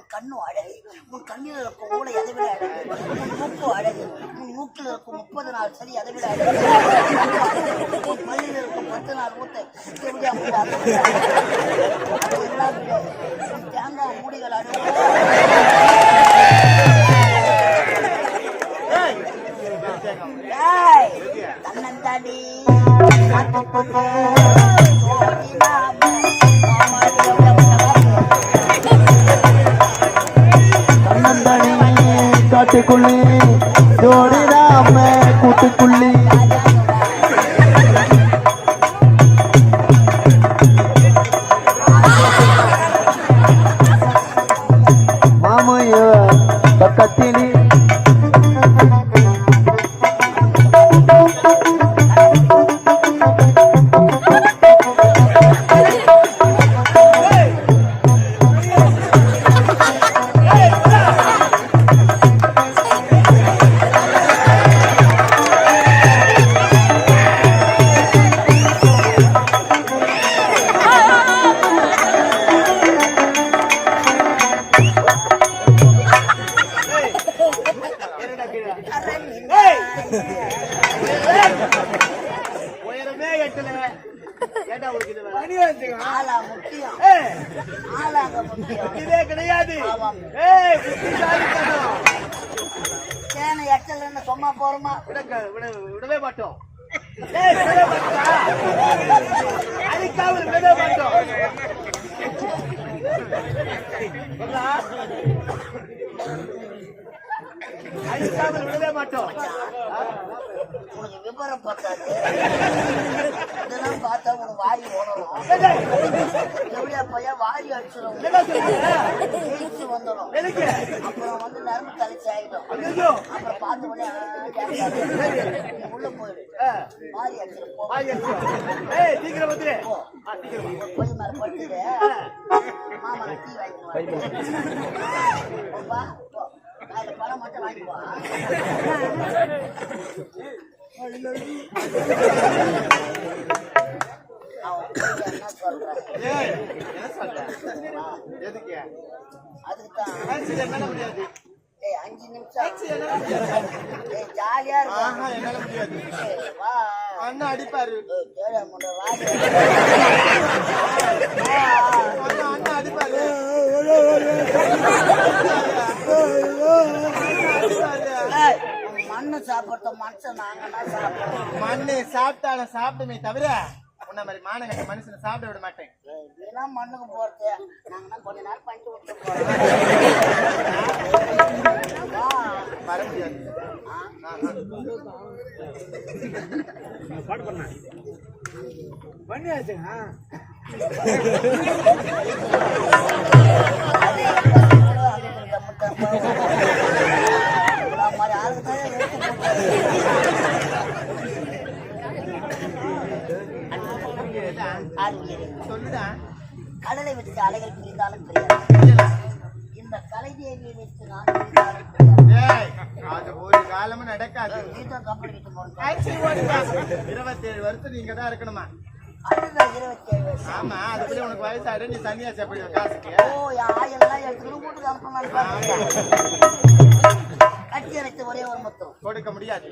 உன் கண்ணு அழகு உன் கண்ணில் இருக்கும் மூளை அதை விட அழகு உன் மூக்கு அழகு உன் மூக்கில் இருக்கும் முப்பது நாள் சரி அதை விட அழகு? உன் பள்ளியில் இருக்கும் பத்து நாள் ஊத்தை உன் தேங்காய் மூடிகள் அழகு. ஏய், கூட்டுக்குள்ளி முக்கியம் ஆளாங்க முக்கியம் இதே கிடையாது. ஏய் புத்திசாலித்தனம். தேனை எட்டலன்னு சும்மா போறோமா விட- விடவே மாட்டோம்? அழிக்காமல் விடவே மாட்டோம்? அழிக்காமல் விடவே மாட்டோம் உனக்கு விவரம் பத்தாது இதெல்லாம் பார்த்தா உனக்கு வாரி ஓடணும். எப்படியா பையன் வாரி அடிச்சிடும். ஜெயிச்சு வந்துடும். அப்புறம் வந்து நரம்பு தலைச்சு ஆயிடும். அப்புறம் பார்த்து உடனே உள்ள போயிடு. வாரி அடிச்சிடும். சீக்கிரம் வந்து போய் மேல படுத்துட்டு மாமா டீ பணம் மட்டும் வாங்கிக்குவான் எதுக்கு அதுக்கு தான் முடியாது ஏய் அஞ்சு நிமிஷம் ஏய் ஜாலியா இருக்கும் வா அண்ணா அடிப்பாரு கேளு முண்டை அண்ணா அடிப்பாரு மண்ணு சாப்பிடுற மனுஷன் நாங்கன்னா சாப்பிடுறோம் மண்ணு சாப்பிட்டாலும் சாப்பிடுமே தவிர உன்ன மாதிரி மானகட்ட மனுஷனை சாப்பிட விட மாட்டேன். இதெல்லாம் மண்ணுக்கு போறது. நாங்கன்னா கொஞ்ச நேரம் பண்ணிட்டு விட்டு போறோம். வர முடியாது இந்த அலைகள் பிரிந்தாலும் இந்த கலைதேவியை வைத்து காலமும் நடக்காது. இருபத்தி ஏழு வருஷம் நீங்க தான் இருக்கணுமா ஆமா அதுக்குள்ள உனக்கு வயசாயிடும் நீ தனியா சாப்பிடுவ காசுக்கு ஓ ஆயிரம் எல்லாம் எடுத்துக்கணும் கூட்டு காசு கட்டி அணைத்து ஒரே ஒரு முத்தம். கொடுக்க முடியாது.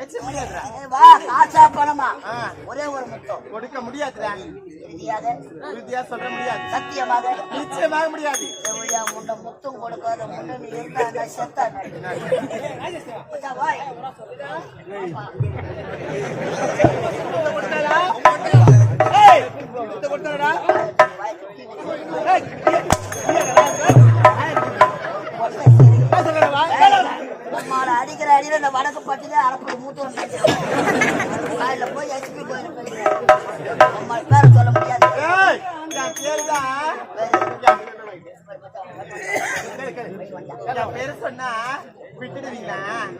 ஏய், வா காசா பணமா. ஒரே ஒரு முத்தம். கொடுக்க முடியாதுடா. இறுதியாக? உறுதியா சொல்ல முடியாது. சத்தியமாக? நிச்சயமாக முடியாது. முண்டை முத்தம் கொடுக்காத முண்டை நீ இருந்தா செத்தா மச்சான், வாய். மூத்தம் காலையில போய் எஸ்பி கோயில் நம்ம பேர் சொல்ல முடியாது பேரு சொன்னா விட்டுடுவீங்களா தான்.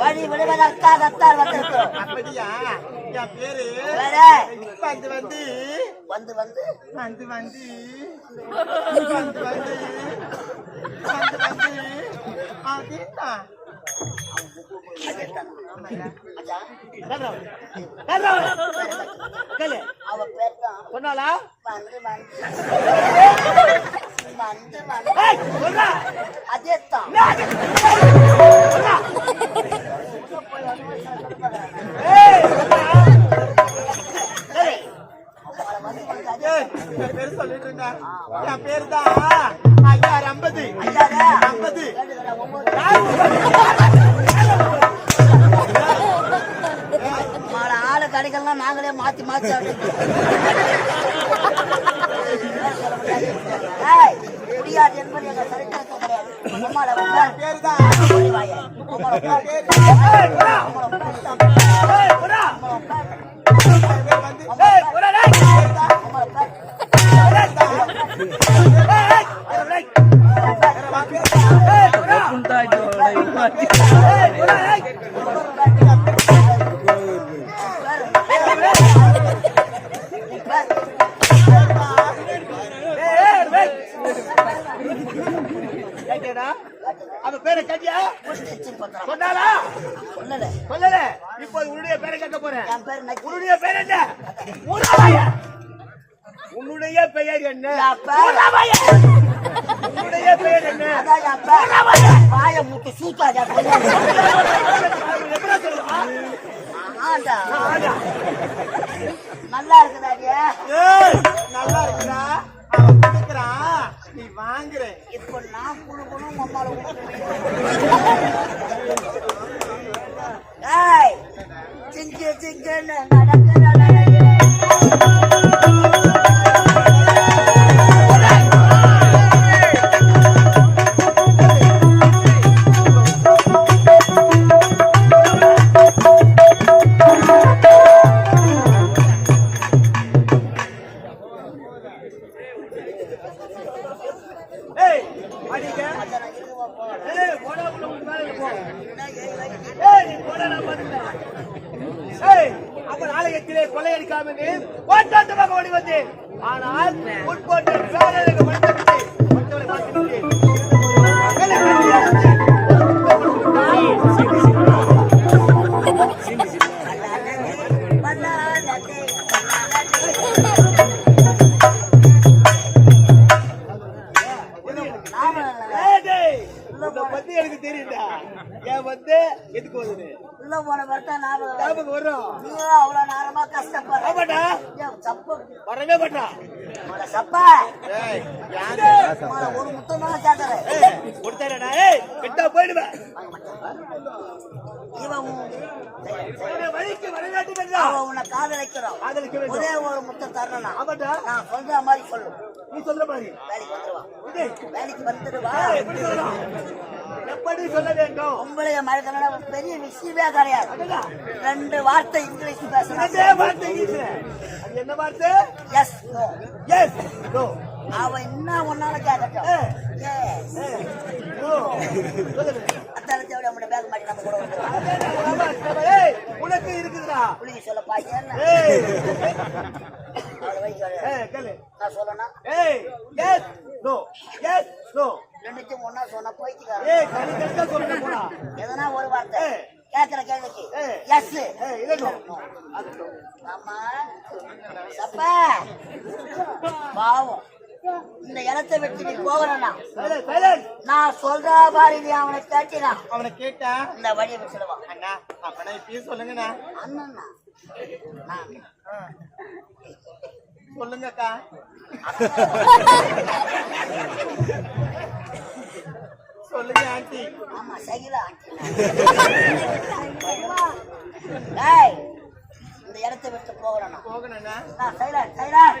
வழி விடுவதற்காக அத்தார் வந்திருக்கிறோம் அப்படியா என் பேரு வந்து வந்து வந்து வந்து வந்து வந்து வந்து வந்து வந்து வந்து சொன்னாலா அதே தான் பேரு சொல்லிட்டு இருந்தேன் என் பேரு தான் ஐயாறு ஐம்பது ஐயாரா? ஐம்பது கேட்டுக்கிறேன், ஒன்பது. மாட ஆளு கடைகள்லாம் நாங்களே மாத்தி மாத்தி அடிச்சு. ஏய், முடியாது என்பது எங்க சரித்திரத்தில் கிடையாது. உம்மால உட்கார். பேரு தான் அவ பேரை கேட்டியா சொன்னாலா சொல்லல. சொல்லல உன்னுடைய பேரை கேட்க போறேன் பேர் என்ன. உன்னுடைய பெயர் என்ன பேர். உன்னுடைய பெயர் என்ன பேர். வாயை மூட்டு. நல்லா இருக்குதாடியா நல்லா இருக்குடா அவன் கொடுக்குறான். நீ வாங்குற. இப்போ நான் குழு குழு மம்மால ஏய் சிங்கு சிங்குன்னு நடக்கிற பத்தி எனக்கு தெரியும்டா. ஏன் வந்து எதுக்கு வந்து உள்ள போன பார்த்தா ஞாபகம் வருது. ஞாபகம் வரும். நீயும் அவ்வளவு நேரமா கஷ்டப்படுற. ஆமாடா. சப்பு. வரவே மாட்டா. சப்பா. ஒரு முத்தம் ஏய் கொடுத்தாடா ஏய் கிட்ட போயிடுவேன். இவன் வழிக்கு அவன் உன்னை காதலிக்கிறான். காதலிக்க வேண்டும். ஒரே ஒரு முத்தம் தரணும் ஆமாடா. நான் சொல்ற மாதிரி சொல்லு. நீ சொல்ற மாதிரி. வேலைக்கு வேலைக்கு வந்துருவா. எப்படி சொல்லலாம்? எப்படி சொல்ல வேண்டும்? மனிதனோட ஒரு பெரிய விஷயமே கிடையாது. ரெண்டு வார்த்தை இங்கிலீஷ் பேசணும் வார்த்தை. அது என்ன வார்த்தை? எஸ் நோ எஸ் நோ அவன் என்ன ஒன்னால கேட்கட்டும். எஸ் நோ சொல்லுங்க. அத்தால தேவை நம்மளோட பேக் மாட்டி நம்ம கூட உனக்கு இருக்குதுடா. புள்ளிங்க சொல்லப்பா என்ன? நான் சொல்லணும். ஏய் எஸ் நோ எஸ் நோ ரெண்டுத்தையும் ஒன்னா சொன்னா போயிட்டு ஏய் தனி தனியா சொல்லுங்க போடா. எதனா ஒரு வார்த்தை. ஏய். கேட்கிற கேள்விக்கு. எஸ் இல்ல நோ. ஆமா. சப்பா. பாவம். இந்த இடத்தை விட்டு நீ silence. நான் சொல்ற மாதிரி நீ அவனை கேட்டினா. அவனை கேட்டா? இந்த வழியை விட்டுடுவான் அண்ணா அப்பனா இப்பயும் சொல்லுங்கண்ணா. அண்ணா நான். சொல்லுங்கக்கா. சொல்லுங்க ஆண்டி. ஆமா சகிலா ஏய் இந்த இடத்தை விட்டு போகலன்னா போகணும்ண்ணா நான் சைலண்ட் சைலண்ட்